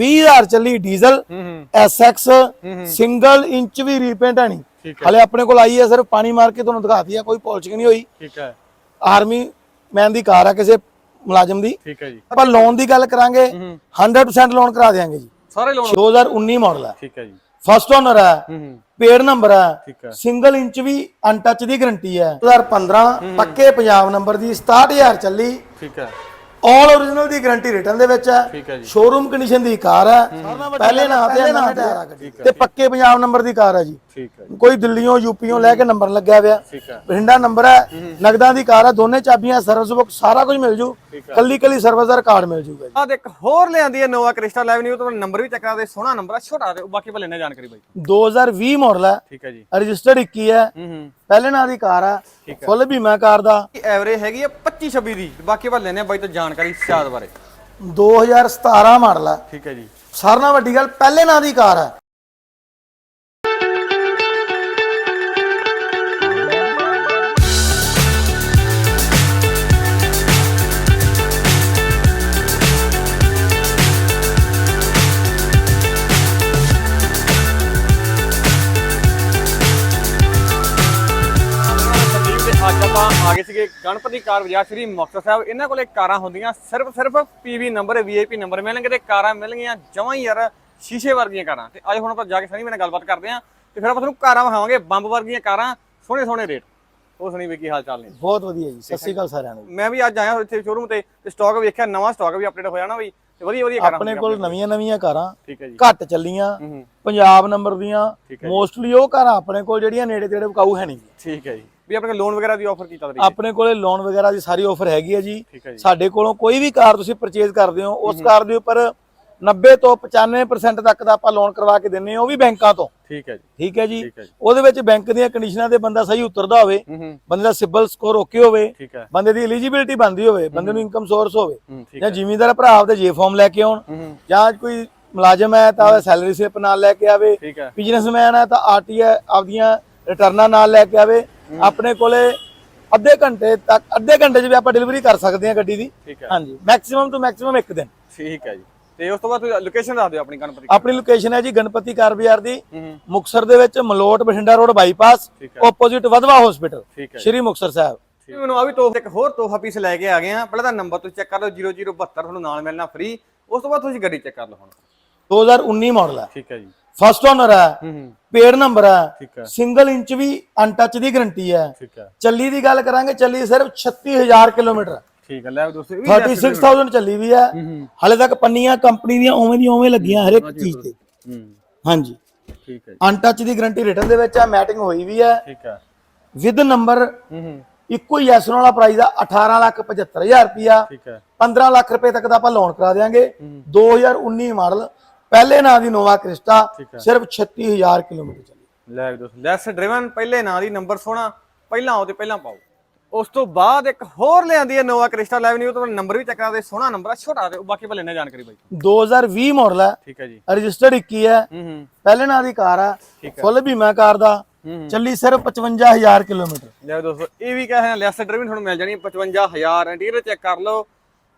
20000 ਚੱਲੀ ਡੀਜ਼ਲ ਹੂੰ ਹੂੰ। ਐਸਐਕਸ ਸਿੰਗਲ ਇੰਚ ਵੀ ਰੀਪੇਂਟ ਹੈ ਨਹੀਂ। ਹੈ। ਹਲੇ ਆਪਣੇ ਕੋਲ ਆਈ ਹੈ ਸਿਰਫ ਪਾਣੀ ਮਾਰ ਕੇ ਤੁਹਾਨੂੰ ਦਿਖਾਤੀ ਹੈ ਕੋਈ ਪਾਲਿਸ਼ਿੰਗ ਨਹੀਂ ਹੋਈ। ਠੀਕ ਹੈ। ਆਰਮੀ ਮੈਨ ਦੀ ਕਾਰ ਆ ਕਿਸੇ ਮੁਲਾਜ਼ਮ ਦੀ। ਠੀਕ ਹੈ ਜੀ। ਆਪਾਂ ਲੋਨ ਦੀ ਗੱਲ ਕਰਾਂਗੇ 100% ਲੋਨ ਕਰਾ ਦੇਾਂਗੇ ਜੀ। ਸਾਰੇ ਲੋਨ 2019 ਮਾਡਲ ਹੈ। ਠੀਕ ਹੈ ਜੀ। ਫਸਟ ਓਨਰ ਹੈ ਹੂੰ ਹੂੰ। ਪੇਡ ਨੰਬਰ ਹੈ। ਹੈ। ਸਿੰਗਲ ਇੰਚ ਵੀ ਅਨਟੱਚ ਦੀ ਗਾਰੰਟੀ ਹੈ। 2015 ਪੱਕੇ ਪੰਜਾਬ ਨੰਬਰ ਦੀ 67000 ਚੱਲੀ। ਠੀਕ ਹੈ। ਆਲ origignal ਦੀ ਗਾਰੰਟੀ ਰਿਟਰਨ ਦੇ ਵਿੱਚ ਹੈ। ਸ਼ੋਰੂਮ ਕੰਡੀਸ਼ਨ ਦੀ ਕਾਰ ਹੈ। ਪਹਿਲੇ ਨਾਂ ਤੇ ਹੈ, ਨਵੇਂ ਟਾਇਰ ਆ ਗੱਡੀ। ਤੇ ਪੱਕੇ ਪੰਜਾਬ ਨੰਬਰ ਦੀ ਕਾਰ ਹੈ ਜੀ। ਠੀਕ ਹੈ ਕੋਈ ਦਿੱਲੀੋਂ ਯੂਪੀੋਂ ਲੈ ਕੇ ਨੰਬਰ ਲੱਗਿਆ ਹੋਇਆ। ਠੀਕ ਹੈ। ਬਠਿੰਡਾ ਨੰਬਰ ਹੈ ਨਗਦਾਂ ਦੀ ਕਾਰ ਹੈ ਦੋਨੇ ਚਾਬੀਆਂ ਸਰਵਿਸ ਬੁੱਕ ਸਾਰਾ ਕੁਝ ਮਿਲ ਜੂ। ਕੱਲੀ ਕੱਲੀ ਸਰਵਿਸ ਦਾ ਰਿਕਾਰਡ ਮਿਲ ਜੂਗਾ ਜੀ। ਆ ਦੇਖ ਹੋਰ ਲਿਆਂਦੀ ਹੈ ਨੋਵਾ ਕ੍ਰਿਸਟਾ ਲੈਵ ਨਿਊ ਤੋਂ ਨੰਬਰ ਵੀ ਚੈੱਕ ਕਰਾ ਦੇ ਸੋਹਣਾ ਨੰਬਰ ਆ ਛੋਟਾ ਤੇ ਬਾਕੀ ਭਲੇ ਨੇ ਜਾਣਕਾਰੀ ਬਾਈ। 2020 ਮਾਡਲ ਹੈ ਠੀਕ ਹੈ ਜੀ। ਰਜਿਸਟਰਡ 21 ਹੈ ਹੂੰ ਹੂੰ। ਪਹਿਲੇ ਨਾਂ ਦੀ ਕਾਰ ਹੈ ਫੁੱਲ ਬੀਮਾ ਕਾਰ ਦਾ। ਐਵਰੇਜ ਹੈਗੀ ਆ 25 26 ਦੀ ਬਾਕੀ ਭਲੇ ਨੇ ਬਾਈ ਤੋਂ ਜਾਣਕਾਰੀ ਸਿਆਦ ਬਾਰੇ। 2017 ਮਾਡਲ ਹੈ। ਠੀਕ ਹੈ ਜੀ। ਸਾਰਿਆਂ ਨਾਲੋਂ ਵੱਡੀ ਗੱਲ ਪਹਿਲੇ ਨਾਂ ਦੀ ਕਾਰ ਹੈ। ਗਣਪਤੀ ਕਾਰ ਬਾਜ਼ਾਰ ਸ਼੍ਰੀ ਮੁਕਤਸਰ ਸਾਹਿਬ। ਇਹਨਾਂ ਕੋਲੇ ਕਾਰਾਂ ਹੁੰਦੀਆਂ ਸਿਰਫ ਸਿਰਫ ਪੀਵੀ ਨੰਬਰ ਵੀਆਈਪੀ ਨੰਬਰ ਮਿਲਣਗੇ ਤੇ ਕਾਰਾਂ ਮਿਲਣਗੀਆਂ ਜਮਾਂ ਹੀ ਯਾਰ ਸ਼ੀਸ਼ੇ ਵਰਗੀਆਂ ਕਾਰਾਂ। ਤੇ ਅੱਜ ਹੁਣ ਆਪਾਂ ਜਾ ਕੇ ਸਣੀ ਮੇਰੇ ਨਾਲ ਗੱਲਬਾਤ ਕਰਦੇ ਆਂ ਤੇ ਫਿਰ ਆਪਾਂ ਤੁਹਾਨੂੰ ਕਾਰਾਂ ਵਿਖਾਵਾਂਗੇ ਬੰਬ ਵਰਗੀਆਂ ਕਾਰਾਂ ਸੋਹਣੇ ਸੋਹਣੇ ਰੇਟ। ਉਹ ਸੁਣੀ ਵੀ ਕੀ ਹਾਲ ਚਾਲ ਨੇ? ਬਹੁਤ ਵਧੀਆ ਜੀ ਸਤਿ ਸ਼੍ਰੀ ਅਕਾਲ ਸਾਰਿਆਂ ਨੂੰ। ਮੈਂ ਵੀ ਅੱਜ ਆਇਆ ਇੱਥੇ ਸ਼ੋਰੂਮ ਤੇ ਤੇ ਸਟਾਕ ਵੇਖਿਆ ਨਵਾਂ ਸਟਾਕ ਵੀ ਅਪਡੇਟ ਹੋਇਆ ਨਾ ਬਈ ਤੇ ਵਧੀਆ ਵਧੀਆ ਕਾਰਾਂ ਆਪਣੇ ਕੋਲ ਨਵੀਆਂ ਨਵੀਆਂ ਕਾਰਾਂ ਠੀਕ ਹੈ ਜੀ। ਘੱਟ ਚੱਲੀਆਂ ਪੰਜਾਬ ਨੰਬਰ ਦੀਆਂ ਮੋਸਟਲੀ ਉਹ ਕਾਰਾਂ ਆਪਣੇ ਕੋਲ ਜਿਹੜੀਆਂ ਨੇੜੇ ਤੇੜੇ ਵਿਕਾਊ ਹੈ ਨਹੀਂ। ਠੀਕ ਹੈ ਜੀ। ਵੀ ਆਪਣੇ ਲੋਨ ਵਗੈਰਾ ਦੀ ਆਫਰ ਕੀਤਾ ਤਰੀ ਆਪਣੇ ਕੋਲੇ ਲੋਨ ਵਗੈਰਾ ਦੀ ਸਾਰੀ ਆਫਰ ਹੈਗੀ ਹੈ ਜੀ। ਠੀਕ ਹੈ ਜੀ। ਸਾਡੇ ਕੋਲੋਂ ਕੋਈ ਵੀ ਕਾਰ ਤੁਸੀਂ ਪਰਚੇਜ਼ ਕਰਦੇ ਹੋ ਉਸ ਕਾਰ ਦੇ ਉੱਪਰ 90 ਤੋਂ 95% ਤੱਕ ਦਾ ਆਪਾਂ ਲੋਨ ਕਰਵਾ ਕੇ ਦਿੰਨੇ ਹਾਂ ਉਹ ਵੀ ਬੈਂਕਾਂ ਤੋਂ। ਠੀਕ ਹੈ ਜੀ। ਠੀਕ ਹੈ ਜੀ। ਠੀਕ ਹੈ ਜੀ। ਉਹਦੇ ਵਿੱਚ ਬੈਂਕ ਦੀਆਂ ਕੰਡੀਸ਼ਨਾਂ ਤੇ ਬੰਦਾ ਸਹੀ ਉਤਰਦਾ ਹੋਵੇ ਹੂੰ ਹੂੰ। ਬੰਦੇ ਦਾ ਸਿਬਲ ਸਕੋਰ ਓਕੇ ਹੋਵੇ ਠੀਕ ਹੈ। ਬੰਦੇ ਦੀ ਐਲੀਜੀਬਿਲਟੀ ਬਣਦੀ ਹੋਵੇ ਬੰਦੇ ਨੂੰ ਇਨਕਮ ਸੋਰਸ ਹੋਵੇ ਹੂੰ ਠੀਕ ਜਾਂ ਜ਼ਿਮੀਂਦਾਰ ਭਰਾ ਆਪਦੇ ਜੇ ਫਾਰਮ ਲੈ ਕੇ ਆਉਣ ਹੂੰ ਹੂੰ। ਜਾਂ ਕੋਈ ਮੁਲਾਜ਼ਮ ਹੈ ਤਾਂ ਉਹਦਾ ਸੈਲਰੀ ਸਲਿੱਪ ਨਾਲ ਲੈ ਕੇ ਆਵੇ ਠੀਕ ਹੈ। ਬਿਜ਼ਨਸਮੈਨ ਹੈ ਤਾਂ ਆਰਟੀਆਈ ਆਪਦੀਆਂ ਰਿਟਰਨਾਂ ਨਾਲ ਲੈ ਕੇ ਆਵੇ ਆਪਣੇ ਕੋਲੇ ਅੱਧੇ ਘੰਟੇ ਤੱਕ ਅੱਧੇ ਘੰਟੇ 'ਚ ਵੀ ਆਪਾਂ ਡਿਲੀਵਰੀ ਕਰ ਸਕਦੇ ਹਾਂ ਗੱਡੀ ਦੀ। ਠੀਕ ਹੈ। ਹਾਂਜੀ ਮੈਕਸਿਮਮ ਤੋਂ ਮੈਕਸਿਮਮ ਇੱਕ ਦਿਨ। ਠੀਕ ਹੈ ਜੀ। ਤੇ ਉਸ ਤੋਂ ਬਾਅਦ ਤੁਸੀਂ ਲੋਕੇਸ਼ਨ ਦੱਸ ਦਿਓ ਆਪਣੀ ਗਣਪਤੀ ਆਪਣੀ ਲੋਕੇਸ਼ਨ ਹੈ ਜੀ ਗਣਪਤੀ ਕਾਰ ਬਾਜ਼ਾਰ ਦੀ ਮੁਕਸਰ ਦੇ ਵਿੱਚ Malout Bathinda road bypass opposite Wadhwa hospital Shri Muktsar Sahib. ਮੈਨੂੰ ਆ ਵੀ ਤੋਹਫਾ ਇੱਕ ਹੋਰ ਤੋਹਫਾ ਪੀਸ ਲੈ ਕੇ ਆ ਗਏ ਆ ਪਹਿਲਾਂ ਤਾਂ ਨੰਬਰ ਤੁਸੀਂ ਚੈੱਕ ਕਰ ਲਓ 0072 ਤੁਹਾਨੂੰ ਨਾਲ ਮਿਲਣਾ ਫ੍ਰੀ ਉਸ ਤੋਂ ਬਾਅਦ ਤੁਸੀਂ ਗੱਡੀ ਚੈੱਕ ਕਰ ਲਓ ਹੁਣ। 2019 ਮਾਡਲ ਹੈ। ਠੀਕ ਹੈ ਜੀ। ਫਸਟ ਓਨਰ ਹੈ ਪੇਡ ਨੰਬਰ ਹੈ ਸਿੰਗਲ ਇੰਚ ਵੀ ਅਨਟੱਚ ਦੀ ਗਾਰੰਟੀ ਹੈ। ਚੱਲੀ ਦੀ ਗੱਲ ਕਰਾਂਗੇ ਚੱਲੀ ਸਿਰਫ 36000 ਕਿਲੋਮੀਟਰ। ਠੀਕ ਹੈ ਲੈ ਵੀ ਦੋਸਤੋ ਇਹ ਵੀ 36000 ਚੱਲੀ ਵੀ ਹੈ। ਹਲੇ ਤੱਕ ਪੰਨੀਆਂ ਕੰਪਨੀ ਦੀਆਂ ਉਵੇਂ ਦੀ ਉਵੇਂ ਲੱਗੀਆਂ ਹਰ ਇੱਕ ਚੀਜ਼ ਤੇ। ਹਾਂਜੀ। ਠੀਕ ਹੈ ਅਨਟੱਚ ਦੀ ਗਾਰੰਟੀ ਰਿਟਰਨ ਦੇ ਵਿੱਚ ਹੈ ਮੈਟਿੰਗ ਹੋਈ ਵੀ ਹੈ। ਠੀਕ ਹੈ। ਵਿਦ ਨੰਬਰ ਇੱਕੋ ਹੀ ਐਸ ਵਾਲਾ ਪ੍ਰਾਈਸ ਆ 18 ਲੱਖ 75000 ਰੁਪਿਆ ਠੀਕ ਹੈ। 15 ਲੱਖ ਰੁਪਏ ਤੱਕ ਦਾ ਆਪਾਂ ਲੋਨ ਕਰਾ ਦੇਾਂਗੇ 2019 ਮਾਡਲ ਪਹਿਲੇ ਨਾਂ ਦੀ ਨੋਵਾ ਕ੍ਰਿਸਟਾ ਠੀਕ ਹੈ। ਸਿਰਫ 36000 ਕਿਲੋਮੀਟਰ ਚੱਲੀ। ਲੈ ਵੀ ਦੋਸਤੋ ਲੈਸ ਡਰਿਵਨ ਪਹਿਲੇ ਨਾਂ ਦੀ ਨੰਬਰ ਸੋਹਣਾ ਪਹਿਲਾਂ ਆਓ ਤੇ ਪਹਿਲਾਂ ਪਾਓ। ਉਸ ਤੋਂ ਬਾਅਦ ਇੱਕ ਹੋਰ ਲਿਆਂਦੀ ਹੈ ਨੋਵਾ ਕ੍ਰਿਸਟਾ ਲੈਵ ਨਿਊ ਤੋਂ ਨੰਬਰ ਵੀ ਚੈੱਕ ਕਰਾ ਦੇ ਸੋਹਣਾ ਨੰਬਰ ਆ ਛੋਟਾ ਤੇ ਬਾਕੀ ਭਲੇ ਨੇ ਜਾਣਕਾਰੀ ਬਾਈ 2020 ਮਾਡਲ ਹੈ ਠੀਕ ਹੈ ਜੀ। ਰਜਿਸਟਰਡ 21 ਹੈ। ਹੂੰ ਹੂੰ। ਪਹਿਲੇ ਨਾਂ ਦੀ ਕਾਰ ਹੈ ਠੀਕ ਹੈ। ਫੁੱਲ ਬੀਮਾ ਕਾਰ ਦਾ ਹੂੰ ਹੂੰ। ਚੱਲੀ ਸਿਰਫ 55000 ਕਿਲੋਮੀਟਰ। ਲੈ ਵੀ ਦੋਸਤੋ ਇਹ ਵੀ ਕਹੇ ਲੈਸ ਡਰਿਵਨ ਤੁਹਾਨੂੰ ਮਿਲ ਜਾਣੀ 55000 ਇੰਟੀਰੀਅਰ ਚੈੱਕ ਕਰ ਲਓ।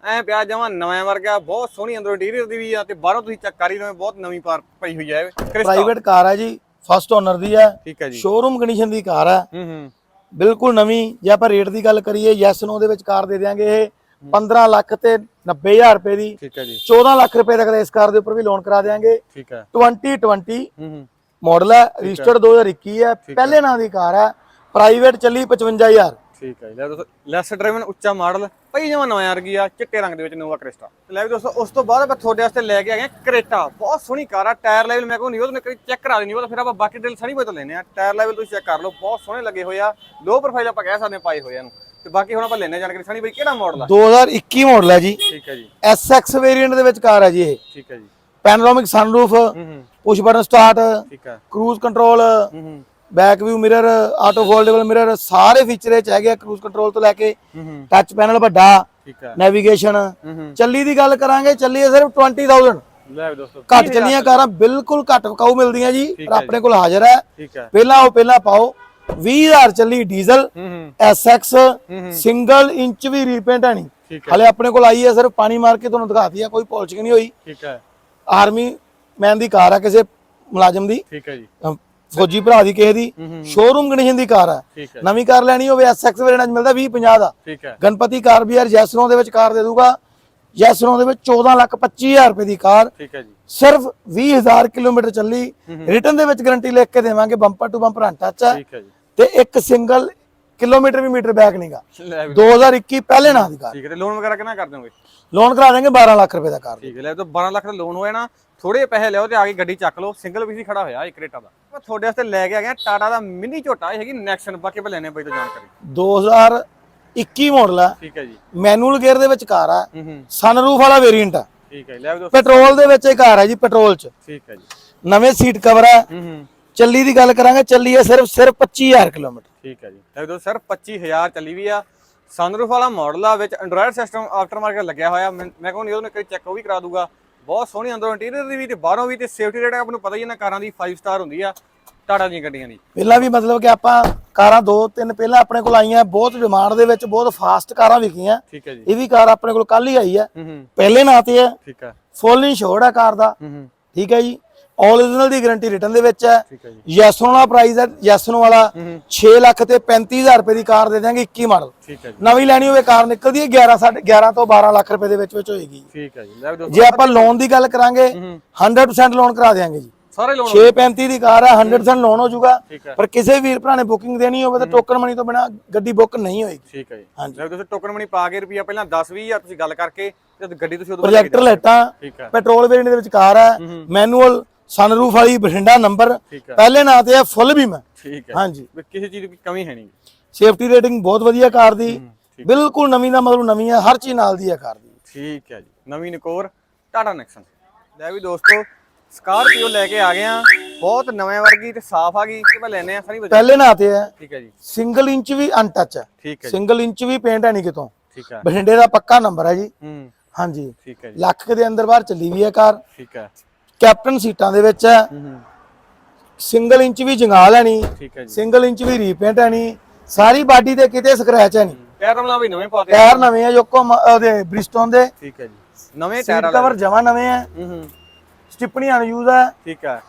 ਐ ਪਿਆ ਜਮਾ ਨਵਾਂ ਵਰਗਾ ਬਹੁਤ ਸੋਹਣੀ ਅੰਦਰੋਂ ਇੰਟੀਰੀਅਰ ਦੀ ਵੀ ਆ ਤੇ ਬਾਹਰੋਂ ਤੁਸੀਂ ਚੈੱਕ ਕਰ ਹੀ ਬਹੁਤ ਨਵੀਂ ਪਾਰ ਪਈ ਹੋਈ ਹੈ ਪ੍ਰਾਈਵੇਟ ਕਾਰ ਹੈ ਜੀ ਫਸਟ ਓਨਰ ਦੀ ਹੈ ਠੀਕ ਹੈ ਜੀ। ਸ਼ੋਰੂਮ ਕੰਡੀਸ਼ਨ ਦੀ ਕਾਰ ਹੈ ਹੂੰ ਹੂੰ। ਬਿਲਕੁਲ ਨਵੀਂ ਜੇ ਆਪਾਂ ਰੇਟ ਦੀ ਗੱਲ ਕਰੀਏ ਯੈਸ ਨੋ ਦੇ ਵਿੱਚ ਕਾਰ ਦੇ ਦਿਆਂਗੇ ਇਹ। 15 ਲੱਖ ਤੇ 90000 ਰੁਪਏ ਦੀ। ਠੀਕ ਹੈ ਜੀ। 14 ਲੱਖ ਰੁਪਏ ਤੱਕ ਦਾ ਇਸ ਕਾਰ ਦੇ ਉੱਪਰ ਵੀ ਲੋਨ ਕਰਾ ਦੇਾਂਗੇ ਠੀਕ ਹੈ 2020 ਹੂੰ ਹੂੰ। ਮਾਡਲ ਹੈ ਰਜਿਸਟਰਡ 2021 ਹੈ ਪਹਿਲੇ ਨਾਂ ਦੀ ਕਾਰ ਹੈ ਪ੍ਰਾਈਵੇਟ ਚੱਲੀ 55000 ਠੀਕ ਹੈ। ਲੈ ਦੋਸਤੋ ਲੈਸ ਡਰਾਈਵਨ ਉੱਚਾ ਮਾਡਲ ਪਈ ਜਮਾ ਨਵਾਂ ਵਰਗੀ ਆ ਚਿੱਟੇ ਰੰਗ ਦੇ ਵਿੱਚ ਨੋਵਾ ਕ੍ਰਿਸਟਾ। ਲੈ ਵੀ ਦੋਸਤੋ ਉਸ ਤੋਂ ਬਾਅਦ ਆਪਾਂ ਤੁਹਾਡੇ ਵਾਸਤੇ ਲੈ ਕੇ ਆ ਗਏ ਕਰੇਟਾ। ਬਹੁਤ ਸੋਹਣੀ ਕਾਰ ਆ ਟਾਇਰ ਲੈਵਲ ਮੈਂ ਕੋਈ ਨਹੀਂ ਉਹ ਤਾਂ ਚੈੱਕ ਕਰਾ ਦੇਣੀ ਉਹ ਤਾਂ ਫਿਰ ਆਪਾਂ ਬਾਕੀ ਡਿਟੇਲ ਸਣੀ ਬਦਲ ਲੈਨੇ ਆ। ਟਾਇਰ ਲੈਵਲ ਤੁਸੀਂ ਚੈੱਕ ਕਰ ਲਓ ਬਹੁਤ ਸੋਹਣੇ ਲੱਗੇ ਹੋਏ ਆ। ਲੋ ਪ੍ਰੋਫਾਈਲ ਆਪਾਂ ਕਹਿ ਸਕਦੇ ਪਾਏ ਹੋਏ ਆ ਇਹਨੂੰ। ਤੇ ਬਾਕੀ ਹੁਣ ਆਪਾਂ ਲੈਨੇ ਜਾਣਕਾਰੀ ਸਣੀ ਬਈ ਕਿਹੜਾ ਮਾਡਲ ਆ? 2021 ਮਾਡਲ ਹੈ ਜੀ। ਠੀਕ ਹੈ ਜੀ। SX ਵੇਰੀਐਂਟ ਦੇ ਵਿੱਚ ਕਾਰ ਹੈ ਜੀ ਇਹ। ਠੀਕ ਹੈ ਜੀ। ਪੈਨੋਰਾਮਿਕ ਸਨਰੂਫ ਹੂੰ ਹੂੰ। ਪੁਸ਼ ਬਟਨ ਸਟਾਰਟ ਠੀਕ ਹੈ ਕਰੂਜ਼ ਕੰਟਰੋਲ ਹੂੰ ਹੂੰ। Back view mirror auto foldable mirror ਸਾਰੇ ਫੀਚਰ ਇਹ ਚ ਹੈਗੇ ਕਰੂਜ਼ ਕੰਟਰੋਲ ਤੋਂ ਲੈ ਕੇ ਟੱਚ ਪੈਨਲ ਵੱਡਾ ਨੈਵੀਗੇਸ਼ਨ ਚੱਲੀ ਦੀ ਗੱਲ ਕਰਾਂਗੇ ਚੱਲੀ ਸਿਰਫ 20000 ਲੈ ਦੋਸਤੋ ਘੱਟ ਚੱਲੀਆਂ ਕਾਰਾਂ ਬਿਲਕੁਲ ਘੱਟ ਵਿਕਾਊ ਮਿਲਦੀਆਂ ਜੀ ਪਰ ਆਪਣੇ ਕੋਲ ਹਾਜ਼ਰ ਹੈ। ਪਹਿਲਾਂ ਉਹ ਪਹਿਲਾਂ ਪਾਓ। 20000 ਚੱਲੀ ਡੀਜ਼ਲ ਐਸਐਕਸ ਸਿੰਗਲ ਇੰਚ ਵੀ ਰੀਪੇਂਟ ਹੈ ਨਹੀਂ ਹਲੇ ਆਪਣੇ ਕੋਲ ਆਈ ਹੈ ਸਿਰਫ ਪਾਣੀ ਮਾਰ ਕੇ ਤੁਹਾਨੂੰ ਦਿਖਾਤੀ ਹੈ ਕੋਈ ਪਾਲਿਸ਼ਿੰਗ ਨਹੀਂ ਹੋਈ। ਠੀਕ ਹੈ। ਆਰਮੀ ਮੈਨ ਦੀ ਕਾਰ ਆ ਕਿਸੇ ਮੁਲਾਜ਼ਮ ਦੀ। ਠੀਕ ਹੈ ਜੀ। ਫੌਜੀ ਭਰਾ ਦੀ ਕਿਸੇ ਦੀ ਸ਼ੋਰੂਮ ਕੰਡੀਸ਼ਨ ਦੀ ਕਾਰ ਹੈ। ਨਵੀਂ ਕਾਰ ਲੈਣੀ ਹੋਵੇ ਐਸਐਕਸ 'ਚ ਮਿਲਦਾ 20 50 ਦਾ। ਗਣਪਤੀ ਕਾਰ ਵੀ ਯਾਰ ਜੈਸਰੋਂ ਦੇ ਵਿੱਚ ਕਾਰ ਦੇ ਦੂਗਾ ਜੈਸਰੋਂ ਦੇ ਵਿੱਚ 14 ਲੱਖ 25000 ਰੁਪਏ ਦੀ ਕਾਰ। ਠੀਕ ਹੈ ਜੀ। ਸਿਰਫ 20000 ਕਿਲੋਮੀਟਰ ਚੱਲੀ। ਰਿਟਰਨ ਦੇ ਵਿੱਚ ਗਾਰੰਟੀ ਲਿਖ ਕੇ ਦੇਵਾਂਗੇ ਬੰਪਰ ਟੂ ਬੰਪਰ ਟੱਚ ਹੈ। ਠੀਕ ਹੈ ਜੀ। ਤੇ ਇੱਕ ਸਿੰਗਲ ਕਿਲੋਮੀਟਰ ਵੀ ਮੀਟਰ ਬੈਕ ਨਹੀਂਗਾ। ਲੈ ਵੀ। 2021 ਪਹਿਲੇ ਨਾਂ ਦੀ ਕਾਰ। ਠੀਕ ਹੈ ਤੇ ਲੋਨ ਵਗੈਰਾ ਕਿੰਨਾ ਕਰ ਦੋਗੇ ਲੋਨ ਕਰਾ ਦੇਂਗੇ 12 ਲੱਖ ਰੁਪਏ ਦਾ ਕਾਰ ਠੀਕ ਹੈ ਲੈ ਤਾਂ 12 ਲੱਖ ਦਾ ਲੋਨ ਹੋਇਆ ਨਾ ਥੋੜੇ ਪੈਸੇ ਲਿਓ ਤੇ ਆ ਕੇ ਗੱਡੀ ਚੱਕ ਲਓ। ਸਿੰਗਲ ਪੀਸੀ ਖੜਾ ਹੋਇਆ ਇੱਕ ਰੇਟਾ ਦਾ। ਮੈਂ ਤੁਹਾਡੇ ਵਾਸਤੇ ਲੈ ਕੇ ਆ ਗਿਆ। ਟਾਟਾ ਦਾ ਮਿੰਨੀ ਝੋਟਾ ਇਹ ਹੈਗੀ ਨੈਕਸਨ ਬਾਕੀ ਆਪਾਂ ਲੈਣੇ ਬਈ ਤੋਂ ਜਾਣਕਾਰੀ। 2021 ਮਾਡਲ ਆ। ਠੀਕ ਹੈ ਜੀ। ਮੈਨੂਅਲ ਗੇਅਰ ਦੇ ਵਿੱਚ ਕਾਰ ਆ। ਹੂੰ ਹੂੰ। ਸਨਰੂਫ ਵਾਲਾ ਵੇਰੀਐਂਟ ਆ। ਠੀਕ ਹੈ ਲੈ ਵੀ ਦੋਸਤੋ। ਪੈਟਰੋਲ ਦੇ ਵਿੱਚ ਇਹ ਕਾਰ ਹੈ ਜੀ ਪੈਟਰੋਲ 'ਚ। ਠੀਕ ਹੈ ਜੀ। ਨਵੇਂ ਸੀਟ ਕਵਰ ਹੈ ਹੂੰ ਹੂੰ। ਚੱਲੀ ਦੀ ਗੱਲ ਕਰਾਂਗੇ ਚੱਲੀ ਹੈ ਸਿਰਫ ਸਿਰਫ 25000 ਕਿਲੋਮੀਟਰ। ਠੀਕ ਹੈ ਜੀ। ਲੈ ਵੀ ਦੋਸਤੋ ਸਰ 25000 ਚੱਲੀ ਵੀ ਆ। ਸਨਰੂਫ ਵਾਲਾ ਮਾਡਲ ਆ ਵਿੱਚ ਐਂਡਰੋਇਡ ਸਿਸਟਮ ਆਫਟਰ ਮਾਰਕੀਟ ਲੱਗਿਆ ਹੋਇਆ। ਮੈਂ ਮੈਂ ਕਹਿੰਦਾ ਉਹਨੂੰ ਇੱਕ ਚੈੱਕ ਉਹ ਵੀ ਕਰਾ ਦੂਗਾ। ਬਹੁਤ ਸੋਹਣੀ ਅੰਦਰੋਂ ਇੰਟੀਰੀਅਰ ਦੀ ਵੀ ਤੇ ਬਾਹਰੋਂ ਵੀ ਤੇ ਸੇਫਟੀ ਰੇਟਿੰਗ ਆਪ ਨੂੰ ਪਤਾ ਹੀ ਹੈ ਨਾ ਕਾਰਾਂ ਦੀ 5 ਸਟਾਰ ਹੁੰਦੀ ਆ ਟਾਟਾ ਦੀਆਂ ਗੱਡੀਆਂ ਦੀ। ਪਹਿਲਾਂ ਵੀ ਮਤਲਬ ਕਿ ਆਪਾਂ ਕਾਰਾਂ ਦੋ ਤਿੰਨ ਪਹਿਲਾਂ ਆਪਣੇ ਕੋਲ ਆਈਆਂ ਬਹੁਤ ਡਿਮਾਂਡ ਦੇ ਵਿੱਚ ਬਹੁਤ ਫਾਸਟ ਕਾਰਾਂ ਵਿਕੀਆਂ। ਠੀਕ ਹੈ ਜੀ। ਇਹ ਵੀ ਕਾਰ ਆਪਣੇ ਕੋਲ ਕੱਲ ਹੀ ਆਈ ਹੈ। ਹੂੰ ਹੂੰ। ਪਹਿਲੇ ਨਾਂ ਤੇ ਹੈ। ਠੀਕ ਹੈ। ਫੁੱਲ ਇੰਸ਼ੋਰਡ ਹੈ ਕਾਰ ਦਾ। ਹੂੰ ਹੂੰ। ਠੀਕ ਹੈ ਜੀ। ਓਰੀਜਨਲ ਦੀ ਗਾਰੰਟੀ ਰਿਟਰਨ ਦੇ ਵਿੱਚ ਹੈ। ਯੈਸਨੋ ਵਾਲਾ ਪ੍ਰਾਈਸ ਹੈ ਯੈਸਨੋ ਵਾਲਾ ਹੂੰ ਹੂੰ। 6 ਲੱਖ ਤੇ 35000 ਰੁਪਏ ਦੀ ਕਾਰ ਦੇ ਦਾਂਗੇ 21 ਮਾਡਲ ਨਵੀਂ ਲੈਣੀ ਹੋਵੇ ਕਾਰ ਨਿਕਲਦੀ ਹੈ 11 ਸਾਢੇ 11 ਤੋਂ 12 ਲੱਖ ਰੁਪਏ ਦੇ ਵਿੱਚ ਵਿੱਚ ਹੋਏਗੀ। ਠੀਕ ਹੈ ਜੀ। ਆਪਾਂ ਲੋਨ ਦੀ ਗੱਲ ਕਰਾਂਗੇ ਹੂੰ 100% ਲੋਨ ਕਰਾ ਦੇਾਂਗੇ ਜੀ। ਸਾਰੇ ਲੋਨ 635 ਦੀ ਕਾਰ ਹੈ 100% ਲੋਨ ਹੋ। ਜਾਊਗਾ। ਪਰ ਕਿਸੇ ਵੀਰ ਭਰਾ ਨੇ ਬੁਕਿੰਗ ਦੇਣੀ ਹੋਵੇ ਤਾਂ ਟੋਕਨ ਮਨੀ ਤੋਂ ਬਿਨਾ ਗੱਡੀ ਬੁੱਕ ਨਹੀਂ ਹੋਏਗੀ। ਠੀਕ ਹੈ ਜੀ। ਹਾਂਜੀ। ਦੋਸਤੋ ਟੋਕਨ ਮਨੀ ਪਾ ਕੇ ਰੁਪਿਆ ਪਹਿਲਾਂ 10 20000 ਤੁਸੀਂ ਗੱਲ ਕਰਕੇ ਤੇ ਗੱਡੀ ਤੁਸੀਂ ਉਦੋਂ ਪ੍ਰੋਜੈਕਟਰ ਹੈ। ਪੈਟਰੋਲ ਵੇਰੀਐਂਟ ਦੇ ਵਿੱਚ ਕਾਰ ਹੈ। ਮੈਨੂਅਲ ਸਨਰੂਫ ਵਾਲੀ ਬਠਿੰਡਾ ਨੰਬਰ ਠੀਕ ਹੈ ਪਹਿਲੇ ਨਾਂ ਤੇ ਹੈ ਫੁੱਲ ਬੀਮਾ ਠੀਕ ਹੈ ਹਾਂਜੀ। ਵੀ ਕਿਸੇ ਚੀਜ਼ ਦੀ ਕਮੀ ਹੈ ਨਹੀਂ। ਸੇਫਟੀ ਰੇਟਿੰਗ ਬਹੁਤ ਵਧੀਆ ਕਾਰ ਦੀ। ਬਿਲਕੁਲ ਨਵੀਂ ਦਾ ਮਤਲਬ ਨਵੀਂ ਹੈ ਹਰ ਚੀਜ਼ ਨਾਲ ਦੀ ਹੈ ਕਾਰ ਦੀ। ਠੀਕ ਹੈ ਜੀ। ਨਵੀਂ ਨਕੋਰ ਟਾਟਾ ਨੈਕਸਨ ਲੈ ਵੀ ਦੋਸਤੋ ਸਕਾਰਪੀਓ ਲੈ ਕੇ ਆ ਗਏ ਆ ਬਹੁਤ ਨਵੇਂ ਵਰਗੀ ਤੇ ਸਾਫ਼ ਆ ਗਈ। ਤੇ ਮੈਂ ਲੈਨੇ ਆ ਸਾਰੀ ਪਹਿਲੇ ਨਾਂ ਤੇ ਹੈ। ਠੀਕ ਹੈ ਜੀ। ਸਿੰਗਲ ਇੰਚ ਵੀ ਅਨਟੱਚ ਹੈ। ਠੀਕ ਹੈ ਸਿੰਗਲ ਇੰਚ ਵੀ ਪੇਂਟ ਹੈ ਨਹੀਂ ਕਿਤੋਂ। ਠੀਕ ਹੈ। ਬਠਿੰਡੇ ਦਾ ਪੱਕਾ ਨੰਬਰ ਹੈ ਜੀ। ਹੂੰ। ਹਾਂਜੀ। ਠੀਕ ਹੈ ਜੀ। ਲੱਖ ਕੁ ਦੇ ਅੰਦਰ ਬਾਹਰ ਚੱਲੀ ਵੀ ਹੈ ਕਾਰ। ਠੀਕ ਹੈ। ਕੈਪਟਨ ਸੀਟਾਂ ਦੇ ਵਿੱਚ ਹੈ। ਸਿੰਗਲ ਇੰਚ ਵੀ ਜੰਗਾਲ ਹੈ ਨਹੀਂ ਸਿੰਗਲ ਇੰਚ ਵੀ ਰੀਪੇਂਟ ਹੈ ਨਹੀਂ ਸਾਰੀ ਬਾਡੀ ਤੇ ਕਿਤੇ ਸਕ੍ਰੈਚ ਹੈ ਨਹੀਂ ਟਾਇਰ ਵੀ ਨਵੇਂ ਪਾਤੇ ਟਾਇਰ ਨਵੇਂ ਆ ਯੋਕੋ ਉਹਦੇ ਬ੍ਰਿਸਟੋਨ ਦੇ। ਠੀਕ ਹੈ ਜੀ। ਨਵੇਂ ਟਾਇਰ ਵਾਲੇ ਕਵਰ ਜਮਾ ਨਵੇਂ ਆ। ਹੂੰ ਹੂੰ। ਸਟਿਪਣੀ ਅਨਯੂਜ਼ ਹੈ। ਠੀਕ ਹੈ।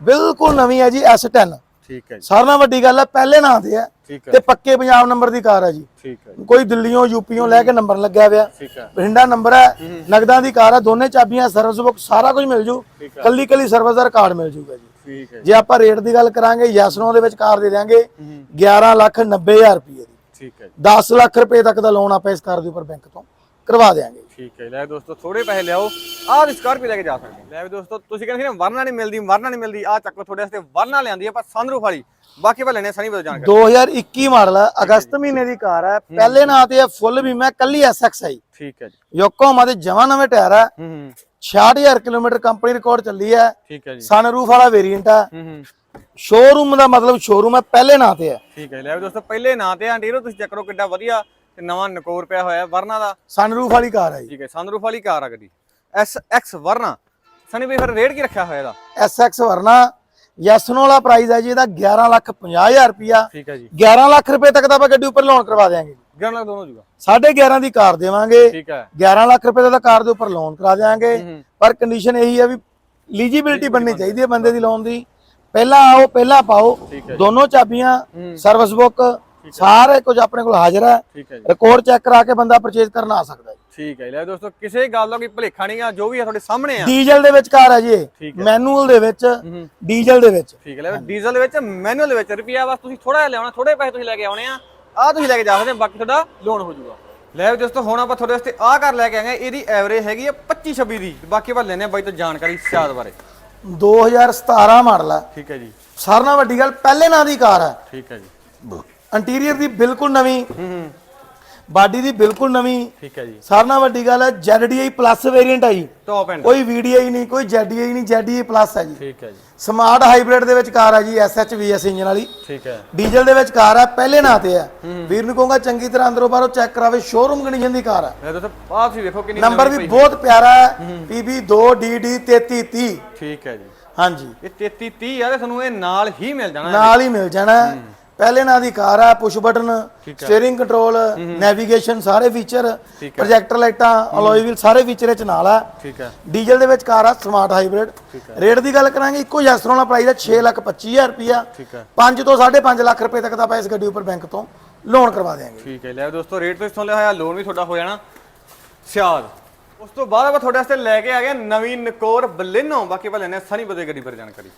ਬਿਲਕੁਲ ਨਵੀਂ ਹੈ ਜੀ S10 ਠੀਕ ਹੈ ਜੀ। ਸਾਰਿਆਂ ਨਾਲੋਂ ਵੱਡੀ ਗੱਲ ਹੈ ਪਹਿਲੇ ਨਾਂ ਤੇ ਹੈ। ਤੇ ਪੱਕੇ ਪੰਜਾਬ ਨੰਬਰ ਦੀ ਕਾਰ ਹੈ ਜੀ। ਠੀਕ ਹੈ ਕੋਈ ਦਿੱਲੀੋਂ ਯੂਪੀੋਂ ਲੈ ਕੇ ਨੰਬਰ ਲੱਗਿਆ ਹੋਇਆ। ਬਠਿੰਡਾ ਨੰਬਰ ਹੈ ਨਗਦਾਂ ਦੀ ਕਾਰ ਹੈ ਦੋਨੇ ਚਾਬੀਆਂ ਸਰਵਿਸ ਬੁੱਕ ਸਾਰਾ ਕੁਝ ਮਿਲ ਜੂ। ਕੱਲੀ ਕੱਲੀ ਸਰਵਿਸ ਦਾ ਰਿਕਾਰਡ ਮਿਲ ਜੂਗਾ ਜੀ। ਠੀਕ ਹੈ ਜੀ। ਆਪਾਂ ਰੇਟ ਦੀ ਗੱਲ ਕਰਾਂਗੇ ਯੈਸਨੋ ਦੇ ਵਿੱਚ ਕਾਰ ਦੇ ਦਿਆਂਗੇ ਹੂੰ 11 ਲੱਖ 90 ਹਜ਼ਾਰ ਰੁਪਏ ਦੀ। ਠੀਕ ਹੈ ਜੀ। 10 ਲੱਖ ਰੁਪਏ ਤੱਕ ਦਾ ਲੋਨ ਆਪਾਂ ਇਸ ਕਾਰ ਦੇ ਉੱਪਰ ਬੈਂਕ ਤੋਂ ਕਰਵਾ ਦੇਾਂਗੇ ਠੀਕ ਹੈ ਲੈ ਦੋਸਤੋ ਥੋੜੇ ਪੈਸੇ ਲਿਆਓ। ਆਹ ਸਕਾਰਪੀ ਲੈ ਕੇ ਜਾ ਸਕਦੇ ਹੋ। ਲੈ ਵੀ ਦੋਸਤੋ ਤੁਸੀਂ ਕਹਿੰਦੇ ਸੀ ਨਾ ਵਰਨਾ ਨਹੀਂ ਮਿਲਦੀ ਵਰਨਾ ਨਹੀਂ ਮਿਲਦੀ। ਆਹ ਚੱਕੋ ਤੁਹਾਡੇ ਵਾਸਤੇ ਵਰਨਾ ਲਿਆਂਦੀ ਆਪਾਂ ਸਨਰੂਫ ਵਾਲੀ। ਬਾਕੀ ਆਪਾਂ ਲੈਣੇ ਸਨੀ ਬਦਲ ਜਾਣਕਾਰੀ। 2021 ਮਾਡਲ ਹੈ ਅਗਸਤ ਮਹੀਨੇ ਦੀ ਕਾਰ ਹੈ। ਪਹਿਲੇ ਨਾਂ ਤੇ ਹੈ ਫੁੱਲ ਬੀਮਾ ਕੱਲੀ ਐਸਐਕਸ ਆਈ ਠੀਕ ਹੈ ਜੀ। ਯੋਕੋਮਾ ਦੇ ਜਮਾ ਨਵੇਂ ਟਾਇਰ ਹੈ ਹੂੰ। ਹੂੰ 66000 ਕਿਲੋਮੀਟਰ ਕੰਪਨੀ ਰਿਕਾਰਡ ਚੱਲੀ ਹੈ ਠੀਕ ਹੈ ਜੀ। ਸਨਰੂਫ ਵਾਲਾ ਵੇਰੀਐਂਟ ਹੈ ਹੂੰ ਹੂੰ। ਸ਼ੋਰੂਮ ਦਾ ਮਤਲਬ ਸ਼ੋਰੂਮ ਹੈ ਪਹਿਲੇ ਨਾਂ ਤੇ ਹੈ ਠੀਕ ਹੈ ਲੈ ਵੀ ਦੋਸਤੋ ਪਹਿਲੇ ਨਾਂ ਤੇ ਆਂਟੀਰੋ ਤੁਸੀਂ ਚੈੱਕ ਕਰੋ ਕਿੱਡਾ ਵਧੀਆ ਤੇ ਨਵਾਂ ਨਕੋਰ ਪਿਆ ਹੋਇਆ ਵਰਨਾ ਦਾ। ਸਨਰੂਫ ਵਾਲੀ ਕਾਰ ਹੈ ਜੀ। ਠੀਕ ਹੈ ਸਨਰੂਫ ਵਾਲੀ ਕਾਰ ਆ ਗੱਡੀ। S X Verna. ਸਨੀ ਵੀ ਫਿਰ ਰੇਟ ਕੀ ਰੱਖਿਆ ਹੋਇਆ ਇਹਦਾ? ਐਸਐਕਸ ਵਰਨਾ ਯੈਸਨੋ ਵਾਲਾ ਪ੍ਰਾਈਸ ਹੈ ਜੀ ਇਹਦਾ 11 ਲੱਖ 50000 ਰੁਪਿਆ ਠੀਕ ਹੈ ਜੀ। 11 ਲੱਖ ਰੁਪਏ ਤੱਕ ਦਾ ਆਪਾਂ ਗੱਡੀ ਉੱਪਰ ਲੋਨ ਕਰਵਾ ਦੇਾਂਗੇ ਗਿਣ ਲੱਗ ਦੋਨੋਂ ਜੂਗਾ। ਸਾਢੇ 11 ਦੀ ਕਾਰ ਦੇਵਾਂਗੇ। ਠੀਕ ਹੈ। 11 ਲੱਖ ਰੁਪਏ ਦਾ ਕਾਰ ਦੇ ਉੱਪਰ ਲੋਨ ਕਰਾ ਹੂੰ ਪਰ ਕੰਡੀਸ਼ਨ ਇਹੀ ਹੈ ਵੀ ਲੀਜੀਬਿਲਟੀ ਬਣਨੀ ਚਾਹੀਦੀ ਹੈ ਬੰਦੇ ਦੀ ਲੋਨ ਦੀ। ਪਹਿਲਾਂ ਆਓ ਪਹਿਲਾਂ ਪਾਓ। ਦੋਨੋਂ ਚਾਬੀਆਂ ਸਰਵਿਸ ਬੁੱਕ ਸਾਰੇ ਕੁਝ ਆਪਣੇ ਕੋਲ ਹਾਜ਼ਰ ਹੈ। ਠੀਕ ਹੈ ਜੀ। ਰਿਕਾਰਡ ਚੈੱਕ ਕਰਾ ਕੇ ਬੰਦਾ ਪਰਚੇਜ਼ ਕਰਨ ਆ ਸਕਦਾ ਹੈ। ਠੀਕ ਹੈ ਲੈ ਦੋਸਤੋ ਕਿਸੇ ਗੱਲ ਦਾ ਕੋਈ ਭੁਲੇਖਾ ਨਹੀਂ ਆ ਜੋ ਵੀ ਆ ਤੁਹਾਡੇ ਸਾਹਮਣੇ ਆ। ਡੀਜ਼ਲ ਦੇ ਵਿੱਚ ਕਾਰ ਹੈ ਜੀ ਮੈਨੂਅਲ ਦੇ ਵਿੱਚ ਡੀਜ਼ਲ ਦੇ ਵਿੱਚ। ਠੀਕ ਹੈ। ਲੈ ਡੀਜ਼ਲ ਦੇ ਵਿੱਚ ਮੈਨੂਅਲ ਦੇ ਵਿੱਚ ਰੁਪਿਆ ਬਸ ਤੁਸੀਂ ਥੋੜਾ ਜਿਹਾ ਲਿਆਉਣਾ ਥੋੜੇ ਪੈਸੇ ਤੁਸੀਂ ਲੈ ਕੇ ਆਉਣੇ ਆ। ਆਹ ਤੁਸੀਂ ਲੈ ਕੇ ਜਾ ਸਕਦੇ ਹੋ, ਬਾਕੀ ਤੁਹਾਡਾ ਲੋਨ ਹੋ ਜਾਊਗਾ। ਲੈ ਵੀ ਦੋਸਤੋ ਹੁਣ ਆਪਾਂ ਤੁਹਾਡੇ ਵਾਸਤੇ ਆਹ ਕਾਰ ਲੈ ਕੇ ਆਏ ਇਹਦੀ ਐਵਰੇਜ ਹੈਗੀ ਆ 25 26 ਦੀ। ਬਾਕੀ ਆਪਾਂ ਲੈਨੇ ਆ ਬਾਈ ਤੋਂ ਜਾਣਕਾਰੀ ਸਿਆਦ ਬਾਰੇ। 2017 ਮਾਡਲ ਹੈ। ਠੀਕ ਹੈ ਜੀ। ਸਾਰਿਆਂ ਨਾਲੋਂ ਵੱਡੀ ਗੱਲ ਪਹਿਲੇ ਨਾਂ ਦੀ ਕਾਰ ਹੈ। ਠੀਕ ਹੈ ਜੀ। ਇੰਟੀਰੀਅਰ ਦੀ ਬਿਲਕੁਲ ਨਵੀਂ ਹੂੰ ਬਾਡੀ ਦੀ ਬਿਲਕੁਲ ਨਵੀਂ। ਠੀਕ ਹੈ ਜੀ। ਸਾਰਿਆਂ ਨਾਲੋਂ ਵੱਡੀ ਗੱਲ ਹੈ ZDI ਪਲੱਸ ਵੇਰੀਐਂਟ ਹੈ ਜੀ। ਟੌਪ ਐਂਡ ਕੋਈ VDI ਨਹੀਂ ਕੋਈ ZDI ਨਹੀਂ ZDI ਪਲੱਸ ਹੈ ਜੀ। ਠੀਕ ਹੈ ਜੀ। ਸਮਾਰਟ ਹਾਈਬ੍ਰਿਡ ਦੇ ਵਿੱਚ ਕਾਰ ਹੈ ਜੀ SHVS ਇੰਜਨ ਵਾਲੀ। ਠੀਕ ਹੈ। ਡੀਜ਼ਲ ਦੇ ਵਿੱਚ ਕਾਰ ਹੈ ਪਹਿਲੇ ਨਾਂ ਤੇ ਹੈ ਵੀਰ ਨੂੰ ਕਹੂੰਗਾ ਚੰਗੀ ਤਰ੍ਹਾਂ ਅੰਦਰੋਂ ਬਾਹਰੋਂ ਚੈੱਕ ਕਰਾਵੇ ਸ਼ੋਰੂਮ ਕੰਡੀਸ਼ਨ ਦੀ ਕਾਰ ਹੈ ਲੈ ਦੋਸਤੋ ਆਹ ਤੁਸੀਂ ਵੇਖੋ ਕਿੰਨੀ ਨੰਬਰ ਵੀ। ਬਹੁਤ ਪਿਆਰਾ ਹੈ PB2DD3330 ਠੀਕ ਹੈ ਜੀ। ਹਾਂਜੀ। ਇਹ 33 30 ਆ ਤੇ ਤੁਹਾਨੂੰ ਇਹ ਨਾਲ ਹੀ ਮਿਲ ਜਾਣਾ। ਨਾਲ ਹੀ ਮਿਲ ਜਾਣਾ। ਪਹਿਲੇ ਨਾਂ ਦੀ ਕਾਰ ਆ push button steering control navigation ਸਾਰੇ ਫੀਚਰ ਪ੍ਰੋਜੈਕਟਰ ਲਾਈਟਾਂ ਅਲੋਈ ਵੀਲ ਸਾਰੇ ਫੀਚਰ ਇਹ ਚ ਨਾਲ ਆ। ਠੀਕ ਹੈ ਡੀਜ਼ਲ ਦੇ ਵਿੱਚ ਕਾਰ ਆ ਸਮਾਰਟ ਹਾਈਬ੍ਰਿਡ ਰੇਟ ਦੀ ਗੱਲ ਕਰਾਂਗੇ ਇੱਕੋ ਜੈਸਟਰੋਂ ਵਾਲਾ ਪ੍ਰਾਈਸ ਹੈ 6 ਲੱਖ 25000 ਰੁਪਿਆ ਠੀਕ ਹੈ 5 ਤੋਂ 5.5 ਲੱਖ ਰੁਪਏ ਤੱਕ ਦਾ ਆਪਾਂ ਇਸ ਗੱਡੀ ਉੱਪਰ ਬੈਂਕ ਤੋਂ ਲੋਨ ਕਰਵਾ ਦੇਵਾਂਗੇ ਠੀਕ ਹੈ ਲੈ ਦੋਸਤੋ ਰੇਟ ਤੋਂ ਇਸੋਂ ਲਿਆ ਹੋਇਆ ਲੋਨ ਵੀ ਤੁਹਾਡਾ ਹੋ ਜਾਣਾ। ਸਿਆਦ ਉਸ ਤੋਂ ਬਾਅਦ ਆਪਾਂ ਤੁਹਾਡੇ ਵਾਸਤੇ ਲੈ ਕੇ ਆ ਗਏ ਨਵੀਂ ਨਕੋਰ ਬਲੇਨੋ। ਬਾਕੀ ਆਪਾਂ ਲੈਣੇ ਸਨੀ ਬਦੇ ਗੱਡੀ ਬਾਰੇ ਜਾਣਕਾਰੀ।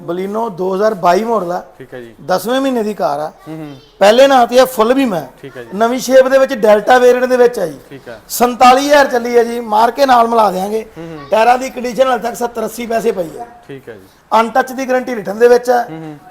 ਬਲੀਨੋ 2022 ਮਾਡਲ ਆ। ਠੀਕ ਹੈ ਜੀ। 10ਵੇਂ ਮਹੀਨੇ ਦੀ ਕਾਰ ਆ। ਹੂੰ ਹੂੰ। ਪਹਿਲੇ ਨਾਂ ਤੇ ਆ ਫੁੱਲ ਵੀ ਮੈਂ। ਠੀਕ ਹੈ ਜੀ। ਨਵੀਂ ਸ਼ੇਪ ਦੇ ਵਿੱਚ ਡੈਲਟਾ ਵੇਰੀਐਂਟ ਦੇ ਵਿੱਚ ਆ ਜੀ। ਠੀਕ ਹੈ। 47000 ਚੱਲੀ ਹੈ ਜੀ। ਮਾਰ ਕੇ ਨਾਲ ਮਿਲਾ ਦੇਾਂਗੇ ਟਾਇਰਾਂ ਦੀ ਕੰਡੀਸ਼ਨ ਹਾਲੇ ਤੱਕ 70 80 ਪੈਸੇ ਪਈ ਹੈ ਠੀਕ ਹੈ ਜੀ। ਅਨਟੱਚ ਦੀ ਗਾਰੰਟੀ ਰਿਟਰਨ ਦੇ ਵਿੱਚ ਹੈ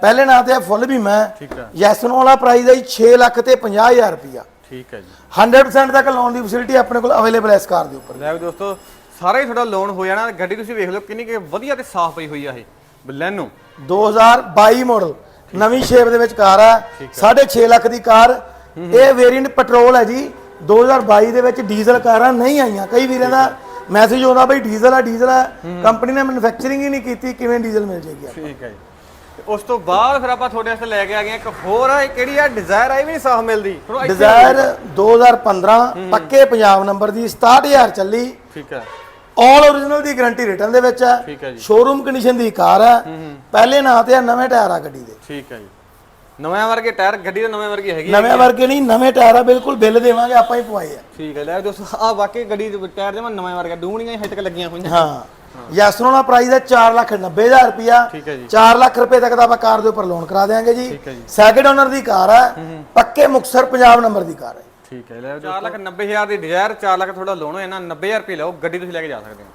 ਪਹਿਲੇ ਨਾਂ ਤੇ ਆ ਫੁੱਲ ਵੀ ਮੈਂ। ਠੀਕ ਹੈ। ਯੈਸਨੋ ਵਾਲਾ ਪ੍ਰਾਈਸ ਹੈ ਜੀ 6 ਲੱਖ ਤੇ 50000 ਰੁਪਇਆ ਠੀਕ ਹੈ ਜੀ। 100% ਤੱਕ ਲੋਨ ਦੀ ਫੈਸਿਲਿਟੀ ਆਪਣੇ ਕੋਲ ਅਵੇਲੇਬਲ ਹੈ ਇਸ ਕਾਰ ਦੇ ਉੱਪਰ। ਲੈ ਵੀ ਦੋਸਤੋ ਸਾਰਾ ਹੀ ਤੁਹਾਡਾ ਲੋਨ ਹੋ ਜਾਣਾ। ਗੱਡੀ ਤੁਸੀਂ ਵੇਖ ਲਓ ਕਿੰਨੀ ਕਿ ਵਧੀਆ ਤੇ ਸਾਫ਼ ਪਈ ਹੋਈ ਆ ਇਹ। ਬਲੈਨੋ 2022 ਮਾਡਲ ਨਵੀਂ ਸ਼ੇਪ ਦੇ ਵਿੱਚ ਕਾਰ ਆ। 6.5 ਲੱਖ ਦੀ ਕਾਰ। ਇਹ ਵੇਰੀਐਂਟ ਪੈਟਰੋਲ ਹੈ ਜੀ। 2022 ਦੇ ਵਿੱਚ ਡੀਜ਼ਲ ਕਾਰਾਂ ਨਹੀਂ ਆਈਆਂ। ਕਈ ਵੀਰਾਂ ਦਾ ਮੈਸੇਜ ਆਉਂਦਾ ਬਈ ਡੀਜ਼ਲ ਆ ਡੀਜ਼ਲ ਆ। ਕੰਪਨੀ ਨੇ ਮੈਨੂਫੈਕਚਰਿੰਗ ਹੀ ਨਹੀਂ ਕੀਤੀ ਕਿਵੇਂ ਡੀਜ਼ਲ ਮਿਲ ਜਾਏਗੀ ਠੀਕ ਹੈ ਜੀ। ਉਸ ਤੋਂ ਬਾਅਦ ਫਿਰ ਆਪਾਂ ਤੁਹਾਡੇ ਵਾਸਤੇ ਲੈ ਕੇ ਆ ਗਏ ਇੱਕ ਹੋਰ ਆ ਇਹ ਕਿਹੜੀ ਆ? ਡਿਜ਼ਾਇਰ ਆ ਇਹ ਵੀ ਨਹੀਂ ਸਾਫ਼ ਮਿਲਦੀ। ਡਿਜ਼ਾਇਰ 2015 ਪੱਕੇ ਪੰਜਾਬ ਨੰਬਰ ਦੀ 67000 ਚੱਲੀ। ਠੀਕ ਹੈ। ਆਲ origignal ਦੀ ਗਾਰੰਟੀ ਰਿਟਰਨ ਦੇ ਵਿੱਚ ਹੈ। ਠੀਕ ਹੈ ਜੀ। ਸ਼ੋਰੂਮ ਕੰਡੀਸ਼ਨ ਦੀ ਕਾਰ ਹੈ। ਪਹਿਲੇ ਨਾਂ ਤੇ ਆ ਨਵੇਂ ਟਾਇਰ ਆ ਗੱਡੀ ਦੇ। ਠੀਕ ਹੈ ਜੀ। ਨਵੇਂ ਵਰਗੇ ਟਾਇਰ ਗੱਡੀ ਦੇ ਨਵੇਂ ਵਰਗੀ ਹੈਗੀ ਨਵੇਂ ਵਰਗੇ ਨਹੀਂ ਨਵੇਂ ਟਾਇਰ ਆ ਬਿਲਕੁਲ ਬਿੱਲ ਦੇਵਾਂਗੇ ਆਪਾਂ ਹੀ ਪਵਾਏ ਆ। ਠੀਕ ਹੈ ਲੈ ਦੋਸਤੋ ਆ ਵਾਕਈ ਗੱਡੀ ਦੇ ਟਾਇਰ ਜਮਾ ਨਵੇਂ ਵਰਗਾ ਡੂਣੀਆਂ ਹੀ ਲੱਗੀਆਂ ਹੋਈਆਂ। ਹਾਂ। ਯੈਸਨੋ ਦਾ ਪ੍ਰਾਈਸ ਹੈ 490000 ਰੁਪਿਆ ਠੀਕ ਹੈ ਜੀ। 4 ਲੱਖ ਰੁਪਏ ਤੱਕ ਦਾ ਆਪਾਂ ਕਾਰ ਦੇ ਉੱਪਰ ਲੋਨ ਕਰਾ ਦੇਵਾਂਗੇ ਜੀ। ਸੈਕਿੰਡ ਓਨਰ ਦੀ ਕਾਰ ਹੈ। ਪੱਕੇ ਮੁਕਸਰ ਪੰਜਾਬ ਨੰਬਰ ਦੀ ਕਾਰ ਹੈ। ਠੀਕ ਹੈ ਲੈ 4 ਲੱਖ 90 ਹਜ਼ਾਰ ਦੀ ਡਿਜ਼ਾਇਰ 4 ਲੱਖ ਤੁਹਾਡਾ ਲੋਨ ਹੋ ਜਾਣਾ 90000 ਰੁਪਏ ਲਓ ਗੱਡੀ ਤੁਸੀਂ ਲੈ ਕੇ ਜਾ ਸਕਦੇ ਹੋ।